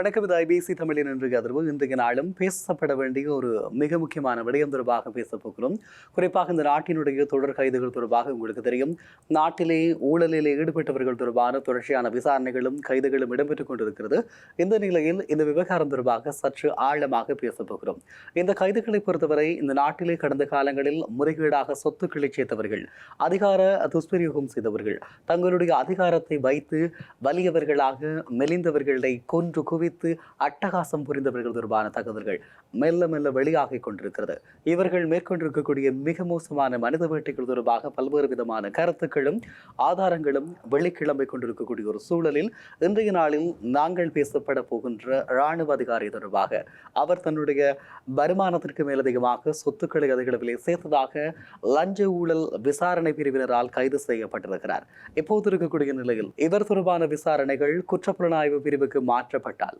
வணக்கம். இது ஐபிசி தமிழின் இன்றைய அதிர்வு இன்றைய நாளும் பேசப்பட வேண்டிய ஒரு மிக முக்கியமான விடயம் தொடர்பாக பேசப்போகிறோம் குறிப்பாக இந்த நாட்டினுடைய தொடர் கைதுகள் தொடர்பாக உங்களுக்கு தெரியும். நாட்டிலே ஊழலில் ஈடுபட்டவர்கள் தொடர்பான தொடர்ச்சியான விசாரணைகளும் கைதுகளும் இடம்பெற்றுக் கொண்டிருக்கிறது. இந்த நிலையில் இந்த விவகாரம் தொடர்பாக சற்று ஆழமாக பேசப் போகிறோம். இந்த கைதுகளை பொறுத்தவரை இந்த நாட்டிலே கடந்த காலங்களில் முறைகேடாக சொத்துக்களை சேர்த்தவர்கள் அதிகார துஷ்பிரயோகம் செய்தவர்கள் தங்களுடைய அதிகாரத்தை வைத்து வலியவர்களாக மெலிந்தவர்களை கொன்று குவி குறித்து அட்டகாசம் புரிந்தவர்கள் தொடர்பான தகவல்கள் மெல்ல மெல்ல வெளியாகிக் கொண்டிருக்கிறது. இவர்கள் மேற்கொண்டிருக்கக்கூடிய மிக மோசமான மனித வேட்டைகள் தொடர்பாக பல்வேறு விதமான கருத்துக்களும் ஆதாரங்களும் வெளிக்கிழமை கொண்டிருக்கக்கூடிய ஒரு சூழலில் இன்றைய நாளில் நாங்கள் பேசப்பட போகின்ற இராணுவ அதிகாரி தொடர்பாக அவர் தன்னுடைய வருமானத்திற்கு மேலதிகமாக சொத்துக்களை அதிகளவிலே சேர்த்ததாக லஞ்ச ஊழல் விசாரணை பிரிவினரால் கைது செய்யப்பட்டிருக்கிறார். இப்போது இருக்கக்கூடிய நிலையில் இவர் தொடர்பான விசாரணைகள் குற்றப்புலனாய்வு பிரிவுக்கு மாற்றப்பட்டால்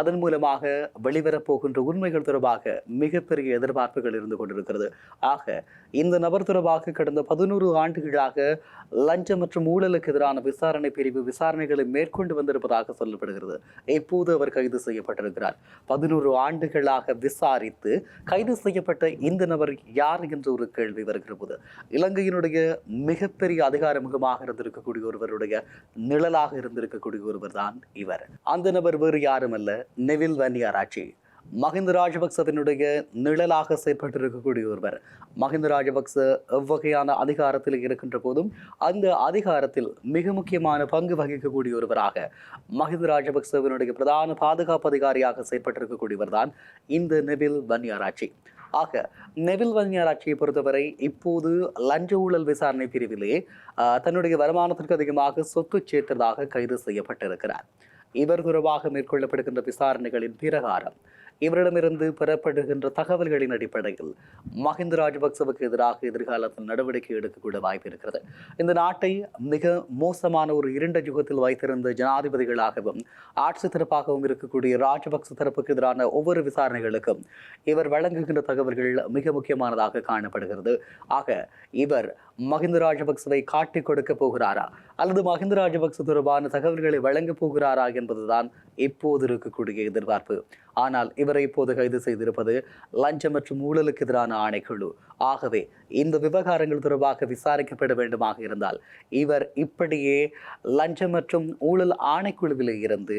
அதன் மூலமாக வெளிவரப் போகின்ற உண்மைகள் தொடர்பாக மிகப்பெரிய எதிர்பார்ப்புகள் இருந்து கொண்டிருக்கிறது. ஆக இந்த நபர் தொடர்பாக கடந்த பதினோரு ஆண்டுகளாக லஞ்சம் மற்றும் ஊழலுக்கு எதிரான விசாரணை பிரிவு விசாரணைகளை மேற்கொண்டு வந்திருப்பதாக சொல்லப்படுகிறது. இப்போது அவர் கைது செய்யப்பட்டிருக்கிறார். பதினோரு ஆண்டுகளாக விசாரித்து கைது செய்யப்பட்ட இந்த நபர் யார் என்ற ஒரு கேள்வி வருகிற போது இலங்கையினுடைய மிகப்பெரிய அதிகார முகமாக இருந்திருக்கக்கூடிய ஒருவருடைய நிழலாக இருந்திருக்கக்கூடிய ஒருவர் தான் இவர். அந்த நபர் வேறு யாரும் அல்ல நெவில் வன்னியாராட்சி. மஹிந்த ராஜபக்சவினுடைய நிழலாக செயற்பட்டிருக்கக்கூடிய ஒருவர். மஹிந்த ராஜபக்ச எவ்வகையான அதிகாரத்தில் இருக்கின்ற போதும் அந்த அதிகாரத்தில் மிக முக்கியமான பங்கு வகிக்கக்கூடிய ஒருவராக மஹிந்த ராஜபக்சவினுடைய பிரதான பாதுகாப்பு அதிகாரியாக செயற்பட்டிருக்கக்கூடியவர் தான் இந்த நெவில் வன்னியாராட்சி. ஆக நெவில் வன்னியாராட்சியை பொறுத்தவரை இப்போது லஞ்ச ஊழல் விசாரணை பிரிவிலே தன்னுடைய வருமானத்திற்கு அதிகமாக சொத்து சேர்த்ததாக கைது செய்யப்பட்டிருக்கிறார். இவர் தொடர்பாக மேற்கொள்ளப்படுகின்ற விசாரணைகளின் பிரகாரம் இவரிடமிருந்து பெறப்படுகின்ற தகவல்களின் அடிப்படையில் மஹிந்த ராஜபக்சவுக்கு எதிராக எதிர்காலத்தில் நடவடிக்கை எடுக்கக்கூட வாய்ப்பு இருக்கிறது. இந்த நாட்டை மிக மோசமான ஒரு இருண்ட யுகத்தில் வைத்திருந்த ஜனாதிபதிகளாகவும் ஆட்சி தரப்பாகவும் இருக்கக்கூடிய ராஜபக்ச தரப்புக்கு எதிரான ஒவ்வொரு விசாரணைகளுக்கும் இவர் வழங்குகின்ற தகவல்கள் மிக முக்கியமானதாக காணப்படுகிறது. ஆக இவர் மஹிந்த ராஜபக்சவை காட்டிக் கொடுக்க போகிறாரா? அல்லது மஹிந்த ராஜபக்ச தொடர்பான தகவல்களை வழங்கப் போகிறாரா என்பதுதான் இப்போது இருக்கக்கூடிய எதிர்பார்ப்பு. ஆனால் இவரை இப்போது கைது செய்திருப்பது லஞ்சம் மற்றும் ஊழலுக்கு எதிரான ஆணைக்குழு. ஆகவே இந்த விவகாரங்கள் தொடர்பாக விசாரிக்கப்பட வேண்டுமாக இருந்தால் இவர் இப்படியே லஞ்சம் மற்றும் ஊழல் ஆணைக்குழுவில் இருந்து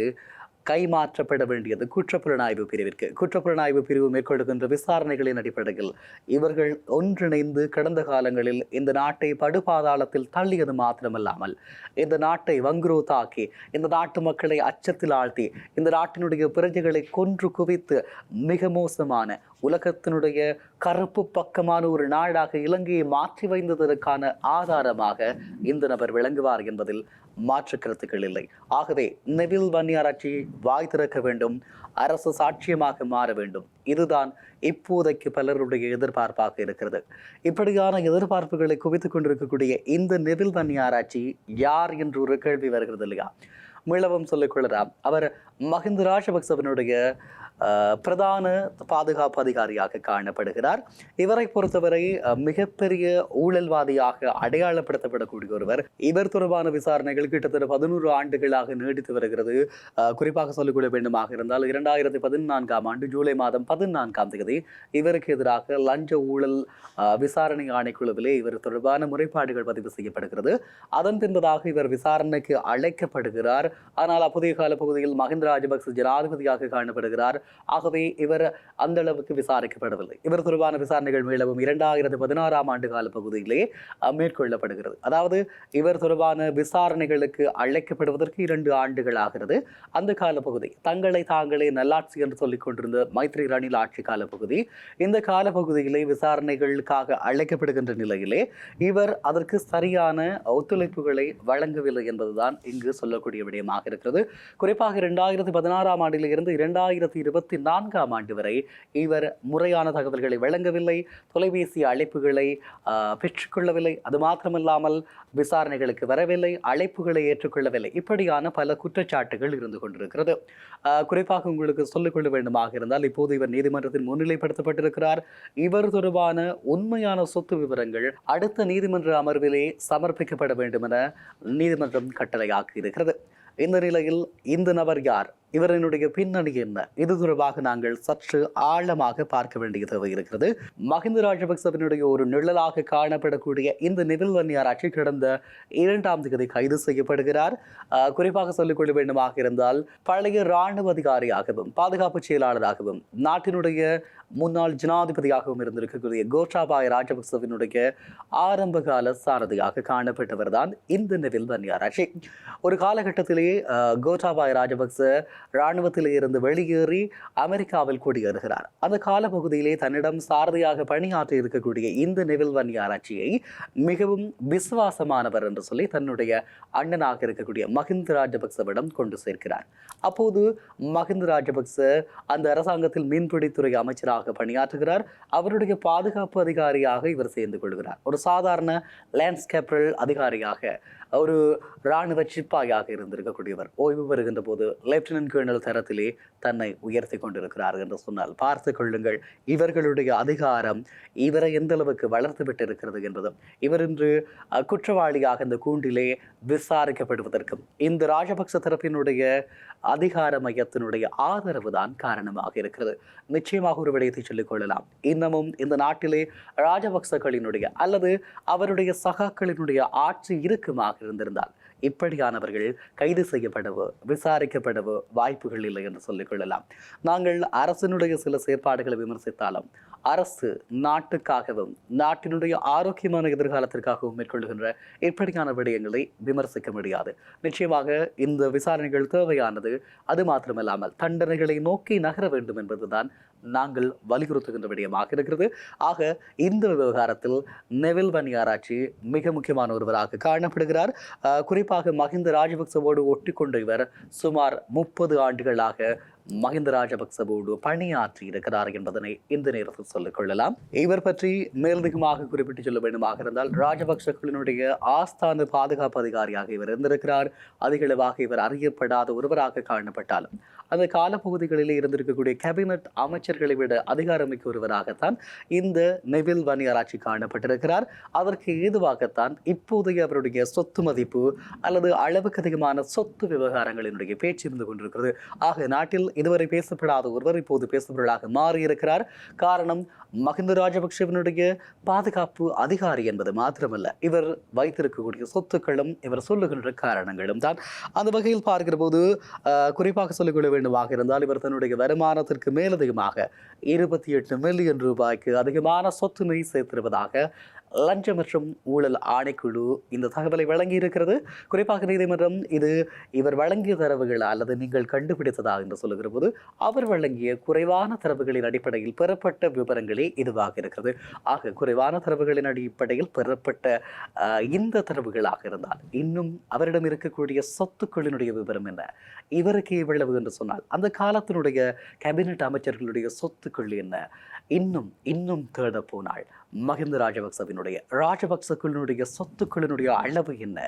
கைமாற்றப்பட வேண்டியது. குற்றப்புலனாய்வு பிரிவிற்கு. குற்றப்புலனாய்வு பிரிவு மேற்கொள்கின்ற விசாரணைகளின் அடிப்படையில் இவர்கள் ஒன்றிணைந்து கடந்த காலங்களில் இந்த நாட்டை படுபாதாளத்தில் தள்ளியது மாத்திரமல்லாமல் இந்த நாட்டை வங்குரோத்தாக்கி இந்த நாட்டு மக்களை அச்சத்தில் ஆழ்த்தி இந்த நாட்டினுடைய பிரஜைகளை கொன்று குவித்து மிக மோசமான உலகத்தினுடைய கருப்பு பக்கமான ஒரு நாடாக இலங்கையை மாற்றி வைந்ததற்கான ஆதாரமாக இந்த நபர் விளங்குவார் என்பதில் மாற்று கருத்துக்கள் இல்லை. ஆகவே நெவில் வன்னியாராட்சி வாய் திறக்க வேண்டும் அரசு சாட்சியமாக மாற வேண்டும். இதுதான் இப்போதைக்கு பலருடைய எதிர்பார்ப்பாக இருக்கிறது. இப்படியான எதிர்பார்ப்புகளை குவித்துக் கொண்டிருக்கக்கூடிய இந்த நெவில் வன்னியாராட்சி யார் என்று ஒரு கேள்வி வருகிறது இல்லையா? மீளவும் சொல்லிக் கொள்ளலாம். அவர் மஹிந்த ராஜபக்சவனுடைய பிரதான பாதுகாப்பு அதிகாரியாக காணப்படுகிறார். இவரை பொறுத்தவரை மிகப்பெரிய ஊழல்வாதியாக அடையாளப்படுத்தப்படக்கூடிய ஒருவர். இவர் தொடர்பான விசாரணைகள் கிட்டத்தட்ட பதினோரு ஆண்டுகளாக நீடித்து வருகிறது. குறிப்பாக சொல்லிக்கொள்ள வேண்டுமாக இருந்தால் இரண்டாயிரத்தி பதினான்காம் ஆண்டு ஜூலை மாதம் பதினான்காம் தேதி இவருக்கு எதிராக லஞ்ச ஊழல் விசாரணை ஆணைக்குழுவிலே இவர் தொடர்பான முறைப்பாடுகள் பதிவு செய்யப்படுகிறது. அதன் பின்பதாக இவர் விசாரணைக்கு அழைக்கப்படுகிறார். ஆனால் அப்போதைய கால பகுதியில் மஹிந்த ராஜபக்ச ஜனாதிபதியாக காணப்படுகிறார். ஆகவே இவர் அந்த அளவுக்கு விசாரிக்கப்படவில்லை. இவர் தொடர்பான விசாரணைகள் மேலவும் இரண்டாயிரத்து பதினாறாம் ஆண்டு கால பகுதியிலே மேற்கொள்ளப்படுகிறது. அதாவது இவர் தொடர்பான விசாரணைகளுக்கு அழைக்கப்படுவதற்கு இரண்டு ஆண்டுகள் ஆகிறது. அந்த காலப்பகுதி தங்களை தாங்களே நல்லாட்சி என்று சொல்லிக் கொண்டிருந்த மைத்ரி ரணில் ஆட்சி காலப்பகுதி இந்த காலப்பகுதியிலே விசாரணைகளுக்காக அழைக்கப்படுகின்ற நிலையிலே இவர் அதற்கு சரியான ஒத்துழைப்புகளை வழங்கவில்லை என்பதுதான் இங்கு சொல்லக்கூடிய விடயமாக இருக்கிறது. குறிப்பாக இரண்டாயிரத்தி பதினாறாம் ஆண்டில் இருந்து இரண்டாயிரத்தி இருபத்தி நான்காம் ஆண்டு வரை இவர் முறையான தகவல்களை வழங்கவில்லை தொலைபேசி அழைப்புகளை பெற்றுக்கொள்ளவில்லை. அது மாத்திரமில்லாமல் விசாரணைகளுக்கு வரவில்லை அழைப்புகளை ஏற்றுக்கொள்ளவில்லை. இப்படியான பல குற்றச்சாட்டுகள் இருந்து கொண்டிருக்கிறது. குறிப்பாக உங்களுக்கு சொல்லிக்கொள்ள வேண்டுமாக இருந்தால் இப்போது இவர் நீதிமன்றத்தில் முன்னிலைப்படுத்தப்பட்டிருக்கிறார். இவர் தொடர்பான உண்மையான சொத்து விவரங்கள் அடுத்த நீதிமன்ற அமர்விலே சமர்ப்பிக்கப்பட வேண்டும் என நீதிமன்றம் கட்டளையாக்கி இருக்கிறது இந்த நிலையில் இந்த நபர் யார்? இவரினுடைய பின்னணி என்ன? இது தொடர்பாக நாங்கள் சற்று ஆழமாக பார்க்க வேண்டிய தேவை இருக்கிறது. மஹிந்த ராஜபக்சவினுடைய ஒரு நிழலாக காணப்படக்கூடிய இந்த நிவில் வன்னியாராட்சி கடந்த இரண்டாம் தேதி கைது செய்யப்படுகிறார். குறிப்பாக சொல்லிக்கொள்ள வேண்டுமாக இருந்தால் பழைய இராணுவ அதிகாரியாகவும் பாதுகாப்பு செயலாளராகவும் நாட்டினுடைய முன்னாள் ஜனாதிபதியாகவும் இருந்திருக்கக்கூடிய கோட்டாபாய ராஜபக்சவினுடைய ஆரம்பகால சாரதியாக காணப்பட்டவர் தான் இந்த நெவில் வன்னியாராட்சி ஒரு காலகட்டத்திலேயே அஹ், கோட்டாபாய ராஜபக்ச இராணுவத்தில் இருந்து வெளியேறி அமெரிக்காவில் குடியேறுகிறார். அந்த காலப்பகுதியிலே தன்னிடம் சாரதியாக பணியாற்றி இருக்கக்கூடிய இந்த நெவில் வன்னியாராட்சியை மிகவும் விசுவாசமானவர் என்று சொல்லி தன்னுடைய அண்ணனாக இருக்கக்கூடிய மஹிந்த ராஜபக்சவிடம் கொண்டு சேர்க்கிறார். அப்போது மஹிந்த ராஜபக்ச அந்த அரசாங்கத்தில் மீன்பிடித்துறை அமைச்சராக பணியாற்றுகிறார். அவருடைய பாதுகாப்பு அதிகாரியாக இவர் சேர்ந்து கொள்கிறார். ஒரு சாதாரண லேண்ட்ஸ்கேப்ரல் அதிகாரியாக ஒரு இராணுவ சிப்பாயாக இருந்திருக்கக்கூடியவர். ஓய்வு பெறுகின்ற போது லெப்டினன்ட் கர்னல் தரத்திலே தன்னை உயர்த்தி கொண்டிருக்கிறார் என்று சொன்னால் பார்த்து கொள்ளுங்கள் இவர்களுடைய அதிகாரம் இவரை எந்த அளவுக்கு வளர்த்து விட்டிருக்கிறது என்பதும் இவர் இன்று குற்றவாளியாக இந்த கூண்டிலே விசாரிக்கப்படுவதற்கும் இந்த ராஜபக்ச தரப்பினுடைய அதிகார மையத்தினுடைய ஆதரவு தான் காரணமாக இருக்கிறது. நிச்சயமாக ஒரு விடயத்தை சொல்லிக் கொள்ளலாம். இன்னமும் இந்த நாட்டிலே ராஜபக்சகளினுடைய அல்லது அவருடைய சகாக்களினுடைய ஆட்சி இருக்குமாக இருந்திருந்தால் இப்படியானவர்கள் கைது செய்யப்படவோ விசாரிக்கப்படவோ வாய்ப்புகள் இல்லை என்று சொல்லிக் கொள்ளலாம். நாங்கள் அரசினுடைய சில செயற்பாடுகளை விமர்சித்தாலும் அரசு நாட்டுக்காகவும் நாட்டினுடைய ஆரோக்கியமான எதிர்காலத்திற்காகவும் மேற்கொள்கின்ற இப்படியான விடயங்களை விமர்சிக்க முடியாது. நிச்சயமாக இந்த விசாரணைகள் தேவையானது அது மாத்திரமல்லாமல் தண்டனைகளை நோக்கி நகர வேண்டும் என்பதுதான் நாங்கள் வலியுறுத்துகின்ற விடயமாக இருக்கிறது. ஆக இந்த விவகாரத்தில் நெவில் வன்னியாராட்சி மிக முக்கியமான ஒருவராக காணப்படுகிறார். அஹ், குறிப்பாக மஹிந்த ராஜபக்சவோடு ஒட்டிக்கொண்ட இவர் சுமார் முப்பது ஆண்டுகளாக மஹிந்த ராஜபக்சவோடு பணியாற்றி இருக்கிறார் என்பதனை இந்த நேரத்தில் சொல்லிக் கொள்ளலாம். இவர் பற்றி மேலதிகமாக குறிப்பிட்டு சொல்ல வேண்டுமாக இருந்தால் ராஜபக்சகளினுடைய ஆஸ்தான பாதுகாப்பு அதிகாரியாக இவர் இருந்திருக்கிறார். அதிகளவாக இவர் அறியப்படாத ஒருவராக காணப்பட்டாலும் அந்த காலப்பகுதிகளில் இருந்திருக்கக்கூடிய கேபினட் அமைச்சர்களை விட அதிகாரமிக்க ஒருவராகத்தான் இந்த நெவில் வணிகராட்சி காணப்பட்டிருக்கிறார். அதற்கு ஏதுவாகத்தான் இப்போதைய அவருடைய சொத்து மதிப்பு அல்லது அளவுக்கு அதிகமான சொத்து விவகாரங்களினுடைய பேச்சு இருந்து கொண்டிருக்கிறது. ஆக நாட்டில் இதுவரை பேசப்படாத ஒருவர் இப்போது பேசுபவர்களாக மாறியிருக்கிறார். காரணம் மஹிந்த ராஜபக்சேவனுடைய பாதுகாப்பு அதிகாரி என்பது மாத்திரமல்ல. இவர் வைத்திருக்கக்கூடிய சொத்துக்களும் இவர் சொல்லுகின்ற காரணங்களும் தான். அந்த வகையில் பார்க்கிற போது குறிப்பாக சொல்லிக்கொள்ள வேண்டுமாக இருந்தால் இவர் தன்னுடைய வருமானத்திற்கு மேலதிகமாக இருபத்தி எட்டு மில்லியன் ரூபாய்க்கு அதிகமான சொத்தினை சேர்த்திருப்பதாக லஞ்சம் மற்றும் ஊழல் ஆணைக்குழு இந்த தகவலை வழங்கி இருக்கிறது குறிப்பாக நீதிமன்றம் இது இவர் வழங்கிய தரவுகள் அல்லது நீங்கள் கண்டுபிடித்ததா என்று சொல்லுகிற போது அவர் வழங்கிய குறைவான தரவுகளின் அடிப்படையில் பெறப்பட்ட விவரங்களே இதுவாக இருக்கிறது. ஆக குறைவான தரவுகளின் அடிப்படையில் பெறப்பட்ட இந்த தரவுகளாக இருந்தால் இன்னும் அவரிடம் இருக்கக்கூடிய சொத்துக்களினுடைய விவரம் என்ன? இவருக்கு இவ்வளவு என்று சொன்னால் அந்த காலத்தினுடைய கேபினட் அமைச்சர்களுடைய சொத்துக்கள் என்ன? இன்னும் இன்னும் தேட போனால் மஹிந்த ராஜபக்சவினுடைய ராஜபக்சக்களினுடைய சொத்துக்களினுடைய அளவு என்ன?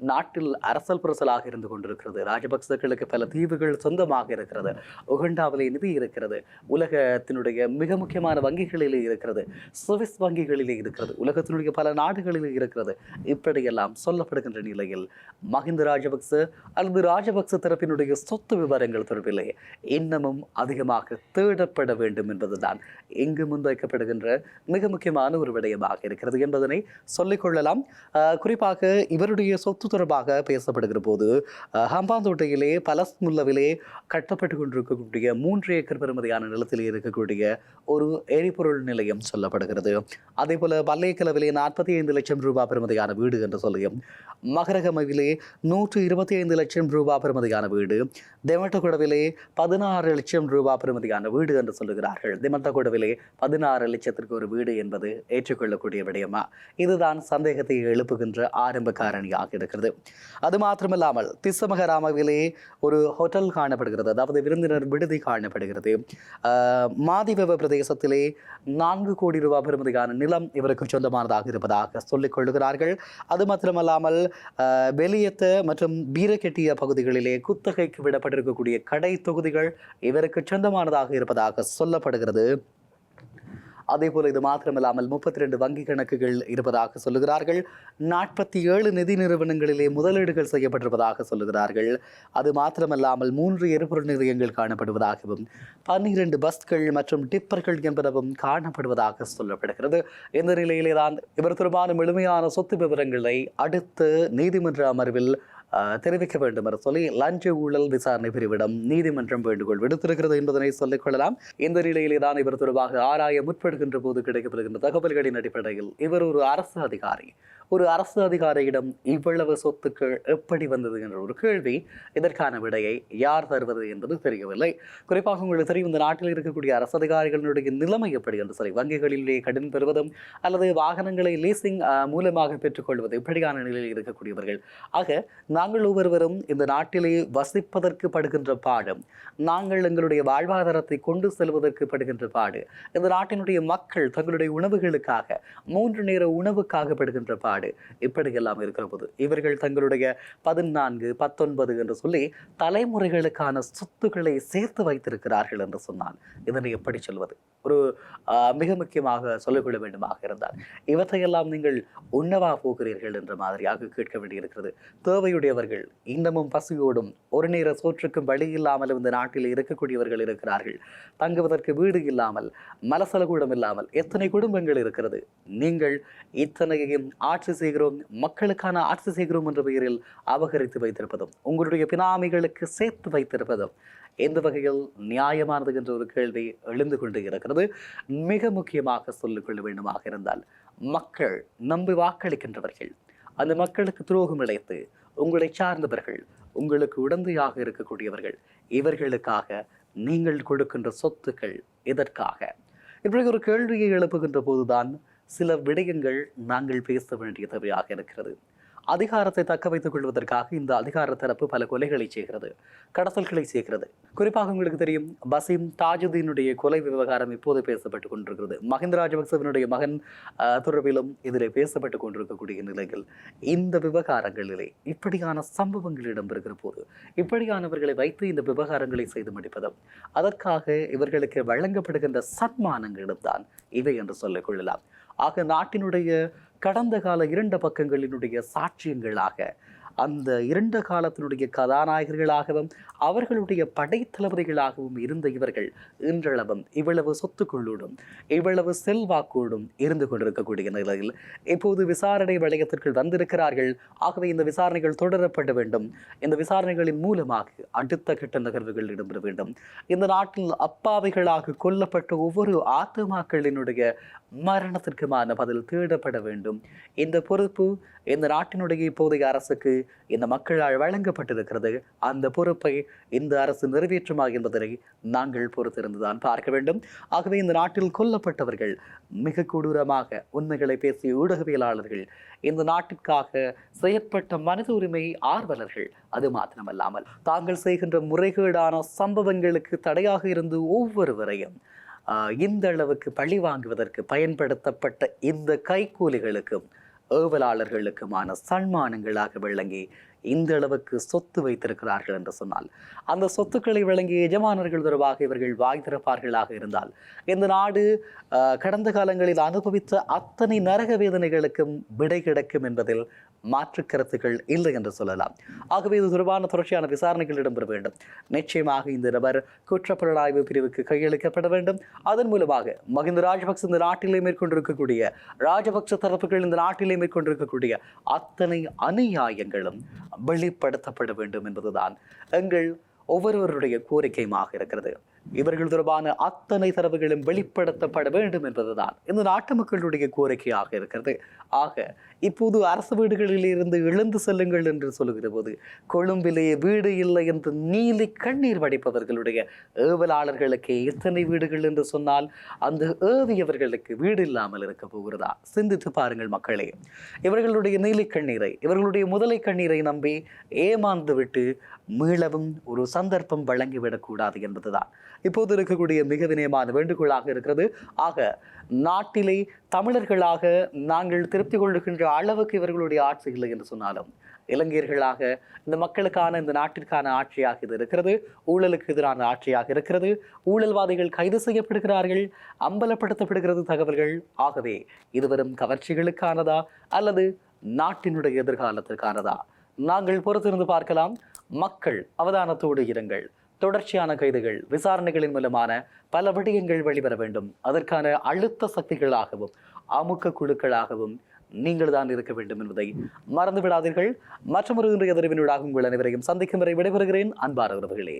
நாட்டில் அரசல் புரசலாக இருந்து கொண்டிருக்கிறது. ராஜபக்சர்களுக்கு பல தீவுகள் சொந்தமாக இருக்கிறது. உகண்டாவிலே நிதி இருக்கிறது. உலகத்தினுடைய மிக முக்கியமான வங்கிகளிலே இருக்கிறது. சுவிஸ் வங்கிகளிலே இருக்கிறது. உலகத்தினுடைய பல நாடுகளிலே இருக்கிறது. இப்படியெல்லாம் சொல்லப்படுகின்ற நிலையில் மஹிந்த ராஜபக்ச அல்லது ராஜபக்ச தரப்பினுடைய சொத்து விவரங்கள் தொடர்பிலே இன்னமும் அதிகமாக தேடப்பட வேண்டும் என்பதுதான் இங்கு முன்வைக்கப்படுகின்ற மிக முக்கியமான ஒரு விடயமாக இருக்கிறது என்பதனை சொல்லிக்கொள்ளலாம் குறிப்பாக இவருடைய சொத்து தொடர்பாக பேசப்படுகிற போது ஹம்பாந்தோட்டையிலே பலஸ்முல்லவிலே கட்டப்பட்டு கொண்டிருக்கக்கூடிய மூன்று ஏக்கர் பெருமதியான நிலத்தில் இருக்கக்கூடிய ஒரு எரிபொருள் நிலையம் சொல்லப்படுகிறது. அதே போல பல்லையக்கலவிலே நாற்பத்தி ஐந்து லட்சம் ரூபாய் பெருமதியான வீடு என்று சொல்லியும் மகரகமவிலே நூற்று இருபத்தி ஐந்து லட்சம் ரூபாய் பெருமதியான வீடு தெமட்டகுடவிலே பதினாறு லட்சம் ரூபாய் பெருமதியான வீடு என்று சொல்லுகிறார்கள். தெமட்டகுடவிலே பதினாறு லட்சத்திற்கு ஒரு வீடு என்பது ஏற்றுக்கொள்ளக்கூடிய விடயமா? இதுதான் சந்தேகத்தை எழுப்புகின்ற ஆரம்ப காரணியாக இருக்கிறது. அது மாத்திரமில்லாமல் திசமகராமவிலே ஒரு ஹோட்டல் காணப்படுகிறது. அதாவது விருந்தினர் விடுதி காணப்படுகிறது. மாதிவெவ பிரதேசத்திலே நான்கு கோடி ரூபாய் பெறுமதிக்கான நிலம் இவருக்கு சொந்தமானதாக இருப்பதாக சொல்லிக் கொள்ளுகிறார்கள். அது மாத்திரமல்லாமல் வெளியத்த மற்றும் பீரக்கெட்டிய பகுதிகளிலே குத்தகைக்கு விடப்பட்டிருக்கக்கூடிய கடை தொகுதிகள் இவருக்கு சொந்தமானதாக இருப்பதாக சொல்லப்படுகிறது. அதே போல இது மாத்திரமில்லாமல் முப்பத்தி ரெண்டு வங்கி கணக்குகள் இருப்பதாக சொல்லுகிறார்கள். நாற்பத்தி ஏழு நிதி நிறுவனங்களிலே முதலீடுகள் செய்யப்பட்டிருப்பதாக சொல்லுகிறார்கள். அது மாத்திரமல்லாமல் மூன்று எரிபொருள் நிலையங்கள் காணப்படுவதாகவும் பன்னிரண்டு பஸ்கள் மற்றும் டிப்பர்கள் என்பனவும் காணப்படுவதாக சொல்லப்படுகிறது. இந்த நிலையிலே தான் இவர் தொடர்பான முழுமையான சொத்து விவரங்களை அடுத்து நீதிமன்ற அமர்வில் தெரிவிக்க வேண்டும் என சொல்லி லஞ்ச ஊழல் விசாரணை பிரிவிடம் நீதிமன்றம் வேண்டுகோள் விடுத்திருக்கிறது என்பதனை சொல்லிக் கொள்ளலாம். இந்த நிலையிலே தான் இவர் தொடர்பாக ஆராய முற்படுகின்ற போது கிடைக்கப்படுகின்ற தகவல்களின் அடிப்படையில் இவர் ஒரு அரசு அதிகாரி. ஒரு அரசு அதிகாரியிடம் இவ்வளவு சொத்துக்கள் எப்படி வந்தது என்ற ஒரு கேள்வி இதற்கான விடையை யார் தருவது என்பது தெரியவில்லை. குறிப்பாக உங்களுக்கு தெரியும் இந்த நாட்டில் இருக்கக்கூடிய அரசு அதிகாரிகளுடைய நிலைமை எப்படி என்று சொல்லி வங்கிகளிலே கடன் பெறுவதும் அல்லது வாகனங்களை லீசிங் மூலமாக பெற்றுக்கொள்வது இப்படியான நிலையில் இருக்கக்கூடியவர்கள். ஆக நாங்கள் ஒவ்வொருவரும் இந்த நாட்டிலே வசிப்பதற்கு படுகின்ற பாடம் நாங்கள் எங்களுடைய வாழ்வாதாரத்தை கொண்டு செல்வதற்கு படுகின்ற பாடு இந்த நாட்டினுடைய மக்கள் தங்களுடைய உணவுகளுக்காக மூன்று நேர உணவுக்காக படுகின்ற பாடு இப்படியெல்லாம் இருக்கிற போது இவர்கள் தங்களுடைய பதினான்கு பத்தொன்பது என்று சொல்லி தலைமுறைகளுக்கான சொத்துக்களை சேர்த்து வைத்திருக்கிறார்கள் என்று சொன்னால் இதனை எப்படி சொல்வது? ஒரு மிக முக்கியமாக சொல்லிக்கொள்ள வேண்டுமாக இருந்தால் இவற்றையெல்லாம் நீங்கள் உண்ணவா போகிறீர்கள் என்ற மாதிரியாக கேட்க வேண்டியிருக்கிறது. தேவையுடையவர்கள் இன்னமும் பசியோடும் ஒரு நேர சோற்றுக்கும் வழி இல்லாமல் இந்த நாட்டில் இருக்கக்கூடியவர்கள் இருக்கிறார்கள். தங்குவதற்கு வீடு இல்லாமல் மலசல கூடம் இல்லாமல் எத்தனை குடும்பங்கள் இருக்கிறது? நீங்கள் இத்தனையையும் ஆட்சி செய்கிறோம் மக்களுக்கான ஆட்சி செய்கிறோம் என்ற பெயரில் அபகரித்து வைத்திருப்பதும் உங்களுடைய பினாமிகளுக்கு சேர்த்து வைத்திருப்பதும் எந்த வகையில் நியாயமானது என்ற ஒரு கேள்வி எழுந்து கொண்டு இருக்கிறது. மிக முக்கியமாக சொல்லிக்கொள்ள வேண்டுமாக இருந்தால் மக்கள் நம்பி வாக்களிக்கின்றவர்கள். அந்த மக்களுக்கு துரோகம் இழைத்து உங்களை சார்ந்தவர்கள் உங்களுக்கு உடந்தையாக இருக்கக்கூடியவர்கள் இவர்களுக்காக நீங்கள் கொடுக்கின்ற சொத்துக்கள் எதற்காக? இப்படி ஒரு கேள்வியை எழுப்புகின்ற போதுதான் சில விடயங்கள் நாங்கள் பேச வேண்டிய தேவையாக இருக்கிறது. அதிகாரத்தை தக்க வைத்துக் கொள்வதற்காக இந்த அதிகார தரப்பு பல கொலைகளை செய்கிறது கடத்தல்களை செய்கிறது. குறிப்பாக உங்களுக்கு தெரியும் பசீம் தாஜுதீனுடைய கொலை விவகாரம் இப்போது பேசப்பட்டு கொண்டிருக்கிறது. மஹிந்த ராஜபக்சவனுடைய மகன் தொடர்பிலும் இதில் பேசப்பட்டு கொண்டிருக்கக்கூடிய நிலையில் இந்த விவகாரங்களிலே இப்படியான சம்பவங்கள் இடம்பெறுகிற போது இப்படியானவர்களை வைத்து இந்த விவகாரங்களை செய்து முடிப்பதும் அதற்காக இவர்களுக்கு வழங்கப்படுகின்ற சன்மானங்களும் தான் இவை என்று சொல்லிக் கொள்ளலாம். ஆக நாட்டினுடைய கடந்த கால இரண்டு பக்கங்களினுடைய சாட்சியங்களாக அந்த இரண்டு காலத்தினுடைய கதாநாயகர்களாகவும் அவர்களுடைய படைத்தளபதிகளாகவும் இருந்த இவர்கள் இன்றளவும் இவ்வளவு சொத்துக்குள்ளோடும் இவ்வளவு செல்வாக்கோடும் இருந்து கொண்டிருக்கக்கூடிய நிலையில் இப்போது விசாரணை வளையத்திற்குள் வந்திருக்கிறார்கள். ஆகவே இந்த விசாரணைகள் தொடரப்பட வேண்டும். இந்த விசாரணைகளின் மூலமாக அடுத்த கட்ட நகர்வுகள் இடம்பெற வேண்டும். இந்த நாட்டில் அப்பாவிகளாக கொல்லப்பட்ட ஒவ்வொரு ஆத்மாக்களினுடைய மரணத்திற்குமான பதில் தேடப்பட வேண்டும். இந்த பொறுப்பு இந்த நாட்டினுடைய இப்போதைய அரசுக்கு இந்த மக்களால் வழங்கப்பட்டிருக்கிறது. அந்த பொறுப்பை இந்த அரசு நிறைவேற்றுமா என்பதனை நாங்கள் பொறுத்திருந்துதான் பார்க்க வேண்டும். ஆகவே இந்த நாட்டில் கொல்லப்பட்டவர்கள் மிக கொடூரமாக உண்மைகளை பேசிய ஊடகவியலாளர்கள் இந்த நாட்டிற்காக செயற்பட்ட மனித உரிமை ஆர்வலர்கள் அது மாத்திரமல்லாமல் தாங்கள் செய்கின்ற முறைகேடான சம்பவங்களுக்கு தடையாக இருந்து ஒவ்வொருவரையும் ஆஹ், இந்த அளவுக்கு பழி வாங்குவதற்கு பயன்படுத்தப்பட்ட இந்த கைக்கூலிகளுக்கும் ஏவலாளர்களுக்குமான சன்மானங்களாக விளங்கி இந்த அளவுக்கு சொத்து வைத்திருக்கிறார்கள் என்று சொன்னால். அந்த சொத்துக்களை வழங்கிய எஜமானர்கள் தொடர்பாக இவர்கள் வாய் திறப்பார்களாக இருந்தால் இந்த நாடு கடந்த காலங்களில் அனுபவித்த அத்தனை நரக வேதனைகளுக்கும் விடை கிடைக்கும் என்பதில் மாற்று கருத்துக்கள் இல்லை என்று சொல்லலாம். ஆகவே இது தொடர்பான தொடர்ச்சியான விசாரணைகள் இடம்பெற வேண்டும். நிச்சயமாக இந்த நபர் குற்றப்புலனாய்வு பிரிவுக்கு கையளிக்கப்பட வேண்டும். அதன் மூலமாக மகிந்த ராஜபக்ச இந்த நாட்டிலே மேற்கொண்டிருக்கக்கூடிய ராஜபக்ச தரப்புகள் இந்த நாட்டிலே மேற்கொண்டிருக்கக்கூடிய அத்தனை அநியாயங்களும் வெளிப்படுத்தப்பட வேண்டும் என்பதுதான் எங்கள் ஒவ்வொருவருடைய கோரிக்கையுமாக இருக்கிறது. இவர்கள் தொடர்பான அத்தனை தரவுகளும் வெளிப்படுத்தப்பட வேண்டும் என்பதுதான் இந்த நாட்டு மக்களுடைய கோரிக்கையாக இருக்கிறது. ஆக இப்போது அரசு வீடுகளில் இருந்து எழுந்து செல்லுங்கள் என்று சொல்லுகிற போது கொழும்பிலே வீடு இல்லை என்று நீலி கண்ணீர் வடிப்பவர்களுடைய ஏவலாளர்களுக்கு எத்தனை வீடுகள் என்று சொன்னால் அந்த ஏவியவர்களுக்கு வீடு இல்லாமல் இருக்க போகிறதா? சிந்தித்து பாருங்கள் மக்களே. இவர்களுடைய நீலி கண்ணீரை இவர்களுடைய முதலை கண்ணீரை நம்பி ஏமாந்து விட்டு மீளவும் ஒரு சந்தர்ப்பம் வழங்கிவிடக்கூடாது என்பதுதான். இப்போது இருக்கக்கூடிய மிக வினயமான வேண்டுகோளாக இருக்கிறது. ஆக நாட்டிலே தமிழர்களாக நாங்கள் திருப்தி கொள்ளுகின்ற அளவுக்கு இவர்களுடைய ஆட்சி இல்லை என்று சொன்னாலும் இலங்கையர்களாக இந்த மக்களுக்கான இந்த நாட்டிற்கான ஆட்சியாக இது இருக்கிறது. ஊழலுக்கு எதிரான ஆட்சியாக இருக்கிறது. ஊழல்வாதிகள் கைது செய்யப்படுகிறார்கள் அம்பலப்படுத்தப்படுகிறது தகவல்கள். ஆகவே இது வரும் கவர்ச்சிகளுக்கானதா அல்லது நாட்டினுடைய எதிர்காலத்திற்கானதா? நாங்கள் பொறுத்திருந்து பார்க்கலாம். மக்கள் அவதானத்தோடு இருங்கள். தொடர்ச்சியான கைதுகள் விசாரணைகளின் மூலமான பல விடயங்கள் வெளிவர வேண்டும். அதற்கான அழுத்த சக்திகளாகவும் அமுக்க குழுக்களாகவும் நீங்கள் தான் இருக்க வேண்டும் என்பதை மறந்து விடாதீர்கள் மற்றொரு இன்றைய தெரிவினூடாக உங்கள் அனைவரையும் சந்திக்கும் வரை விடைபெறுகிறேன். அன்பார் உறவுகளே.